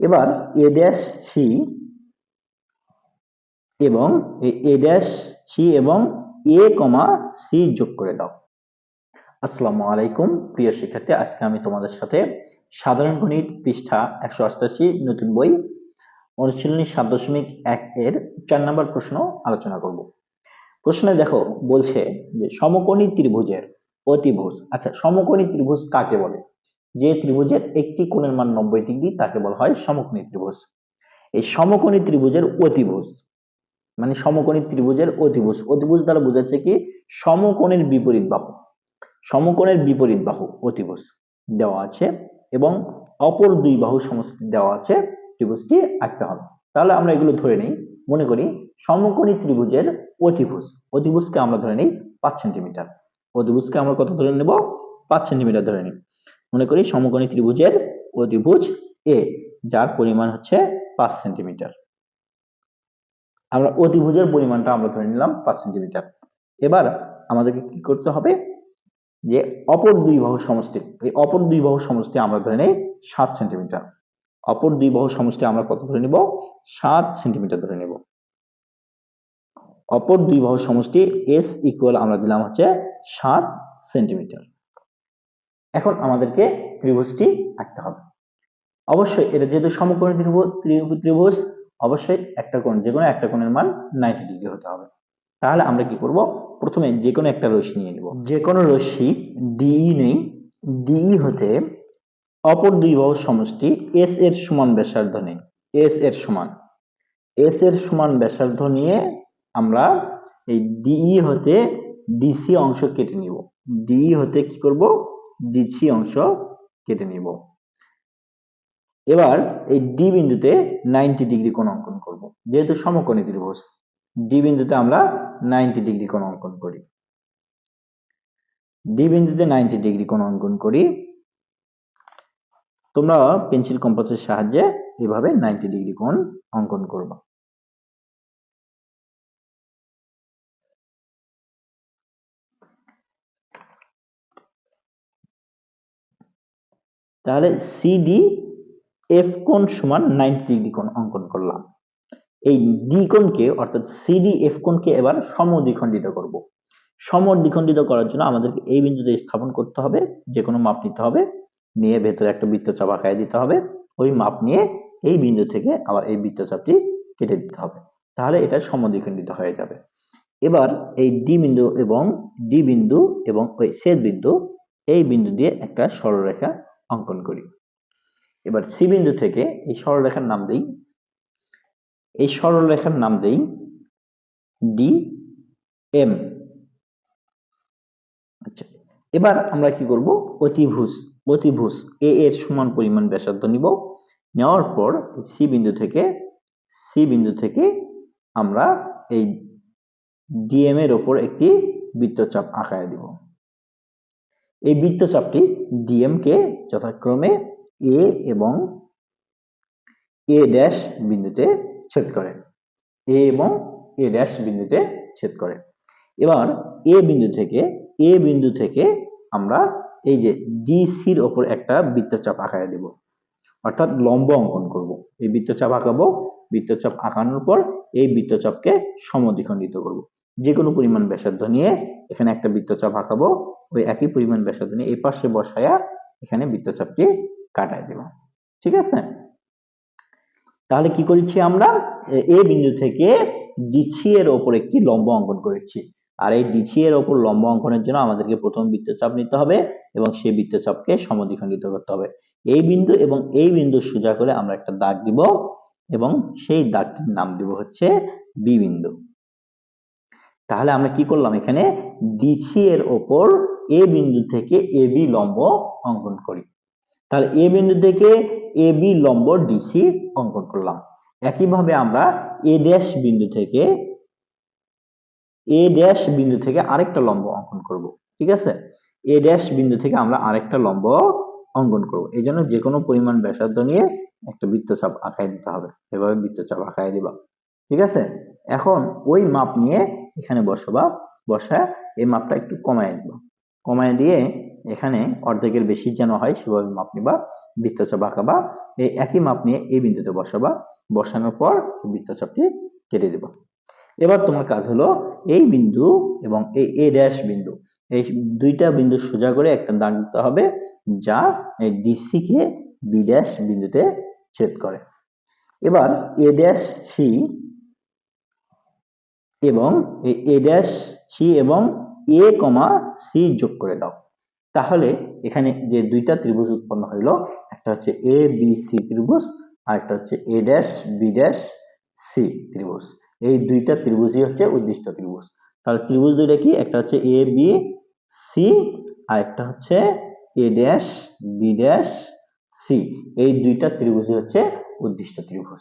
এবার a dash C এবং a dash C এবং এ কমা সি যোগ করে দাও। আসসালামু আলাইকুম, প্রিয় শিক্ষার্থী, আজকে আমি তোমাদের সাথে সাধারণ গণিত পৃষ্ঠা একশো অষ্টাশি নতুন বই অনুশীলনী সাত দশমিক এক এর চার নম্বর প্রশ্ন আলোচনা করব। প্রশ্নে দেখো, বলছে যে সমকোণী ত্রিভুজের অতিভুজ আচ্ছা সমকোণী ত্রিভুজ কাকে বলে? যে ত্রিভুজের একটি কোণের মান নব্বই ডিগ্রি, তাকে বলা হয় সমকোণী ত্রিভুজ। এই সমকোণী ত্রিভুজের অতিভুজ মানে সমকোণী ত্রিভুজের অতিভুজ অতিভুজ দ্বারা বোঝাচ্ছে কি? সমকোণের বিপরীত বাহু, সমকোণের বিপরীত বাহু অতিভুজ দেওয়া আছে এবং অপর দুই বাহু সমষ্টি দেওয়া আছে, ত্রিভুজটি আঁকতে হবে। তাহলে আমরা এগুলো ধরে নিই, মনে করি সমকোণী ত্রিভুজের অতিভুজ, অতিভুজকে আমরা ধরে নিই পাঁচ সেন্টিমিটার। অতিভুজকে আমরা কত ধরে নেব? পাঁচ সেন্টিমিটার ধরে নিই। মনে করি সমকোণী ত্রিভুজের অতিভুজ এ যার পরিমাণ হচ্ছে পাঁচ সেন্টিমিটার। আমরা অতিভুজের পরিমাণটা আমরা ধরে নিলাম পাঁচ সেন্টিমিটার। এবার আমাদেরকে কি করতে হবে? যে অপর দুই বাহু সমষ্টি, এই অপর দুই বাহু সমষ্টি আমরা ধরে নেই সাত সেন্টিমিটার। অপর দুই বাহু সমষ্টি আমরা কত ধরে নিব? সাত সেন্টিমিটার ধরে নেব। অপর দুই বাহু সমষ্টি এস ইকুয়াল আমরা দিলাম হচ্ছে সাত সেন্টিমিটার। এখন আমাদেরকে ত্রিভুজটি আঁকতে হবে। অবশ্যই এটা যেহেতু সমকোণী ত্রিভুজ ত্রিভুজ অবশ্যই একটা কোণ যে কোনো একটা কোণের মান নাইনটি ডিগ্রি হতে হবে। তাহলে আমরা কি করব? প্রথমে যে কোনো একটা রশ্মি নিয়ে নিব। যে কোনো রশ্মি ডিই নেই ডিই হতে অপর দুই বাহুর সমষ্টি এস এর সমান ব্যাসার্ধ নেই এস এর সমান। এস এর সমান ব্যাসার্ধ নিয়ে আমরা এই ডিই হতে ডিসি অংশ কেটে নিব। ডিই হতে কি করব? ডিসি অংশ কেটে নিব। এবার এই ডি বিন্দুতে নাইনটি ডিগ্রি কোণ অঙ্কন করব। যেহেতু সমকোণী ত্রিভুজ ডি বিন্দুতে আমরা নাইনটি ডিগ্রি কোণ অঙ্কন করি। ডি বিন্দুতে নাইনটি ডিগ্রি কোণ অঙ্কন করি। তোমরা পেন্সিল কম্পাসের সাহায্যে এভাবে নাইনটি ডিগ্রি কোণ অঙ্কন করবা। তাহলে সিডি এফ কোণ সমান নাইনটি ডিগ্রি কোণ অঙ্কন করলাম। এই দ্বিকোণকে অর্থাৎ সিডি এফ কোণকে এবার সমদ্বিখণ্ডিত করব। সমদ্বিখণ্ডিত করার জন্য আমাদেরকে এই বিন্দুতে স্থাপন করতে হবে যে কোনো মাপ নিতে হবে, নিয়ে ভেতরে একটা বৃত্তচাপ আঁকায় দিতে হবে, ওই মাপ নিয়ে এই বিন্দু থেকে আবার এই বৃত্তচাপটি কেটে দিতে হবে। তাহলে এটা সমদ্বিখণ্ডিত হয়ে যাবে। এবার এই ডি বিন্দু এবং ডি বিন্দু এবং ওই ছেদ বিন্দু, এই বিন্দু দিয়ে একটা সরলরেখা অঙ্কন করি। এবার সি বিন্দু থেকে এই সরলরেখার নাম দেই। এই সরলরেখার নাম দেই ডি এম। আচ্ছা এবার আমরা কি করব? অতিভুজ অতিভুজ, এ এর সমান পরিমাণ ব্যাসার্ধ নিব। নেওয়ার পর সি বিন্দু থেকে, সি বিন্দু থেকে আমরা এই ডিএম এর ওপর একটি বৃত্তচাপ আঁকায় দিব। এই বৃত্তচাপটি ডিএম কে যথাক্রমে এ এবং এ ড্যাশ বিন্দুতে ছেদ করে। এ এবং এ ড্যাশ বিন্দুতে ছেদ করে। এবার এ বিন্দু থেকে এ বিন্দু থেকে আমরা এই যে ডিসির ওপর একটা বৃত্তচাপ আঁকায় দেব। অর্থাৎ লম্ব অঙ্কন করব। এই বৃত্তচাপ আঁকাবো, বৃত্তচাপ আঁকানোর পর এই বৃত্তচাপকে সমদ্বিখণ্ডিত করব। যে কোনো পরিমাণ ব্যাসার্ধ নিয়ে এখানে একটা বৃত্তচাপ আঁকাবো ওই একই পরিমাণ ব্যাসার্ধ নিয়ে এই পাশে বসায়া এখানে বৃত্তচাপটি কাটায় দেব। ঠিক আছে? তাহলে কি করেছি আমরা? এ বিন্দু থেকে ডিসি এর ওপর একটি লম্ব অঙ্কন করেছি। আর এই ডিসি এর ওপর লম্ব অঙ্কনের জন্য আমাদেরকে প্রথম বৃত্তচাপ নিতে হবে এবং সেই বৃত্তচাপকে সমদ্বিখণ্ডিত করতে হবে। এই বিন্দু এবং এই বিন্দু সোজা করে আমরা একটা দাগ দিব এবং সেই দাগটির নাম দিব হচ্ছে বি বিন্দু। তাহলে আমরা কি করলাম এখানে? ডিসি এর ওপর এ বিন্দু থেকে এ বি লম্ব অঙ্কন করি। তাহলে এ বিন্দু থেকে এ বি লম্ব ডিসি অঙ্কন করলাম। একইভাবে আমরা এ ড্যাশ বিন্দু থেকে এ ড্যাশ বিন্দু থেকে আরেকটা লম্ব অঙ্কন করব, ঠিক আছে? এ ড্যাশ বিন্দু থেকে আমরা আরেকটা লম্ব অঙ্কন করব। এই জন্য যে কোনো পরিমাণ ব্যাসার্ধ নিয়ে একটা বৃত্তচাপ আঁকায় দিতে হবে। এভাবে বৃত্তচাপ আঁকায় দিবা, ঠিক আছে? এখন ওই মাপ নিয়ে এখানে বসবা বসায় এই মাপটা একটু কমায় দিব। কমায় দিয়ে এখানে অর্ধেকের বেশি যেন হয় সেভাবে মাপ নিবা, বৃত্তচাপ আঁকাবা, এই একই মাপ নিয়ে এই বিন্দুতে বসাবা, বসানোর পর বৃত্তচাপটি কেটে দেবা। এবার তোমার কাজ হলো এই বিন্দু এবং এই এ ড্যাশ বিন্দু, এই দুইটা বিন্দু সোজা করে একটা দাগ দিতে হবে যা এই ডিসি কে বি ড্যাশ বিন্দুতে ছেদ করে। এবার এ ড্যাশ সি এবং এ ড্যাশ সি এবং এ কমা সি যোগ করে দাও। তাহলে এখানে যে দুইটা ত্রিভুজ উৎপন্ন হইল, একটা হচ্ছে এ বি সি ত্রিভুজ, আর একটা হচ্ছে A dash B dash C ত্রিভুজ। এই দুইটা ত্রিভুজই হচ্ছে উদ্দিষ্ট ত্রিভুজ। তাহলে ত্রিভুজ দুইটা কি? একটা হচ্ছে এ বি সি আর একটা হচ্ছে A dash B dash C এই দুইটা ত্রিভুজই হচ্ছে উদ্দিষ্ট ত্রিভুজ।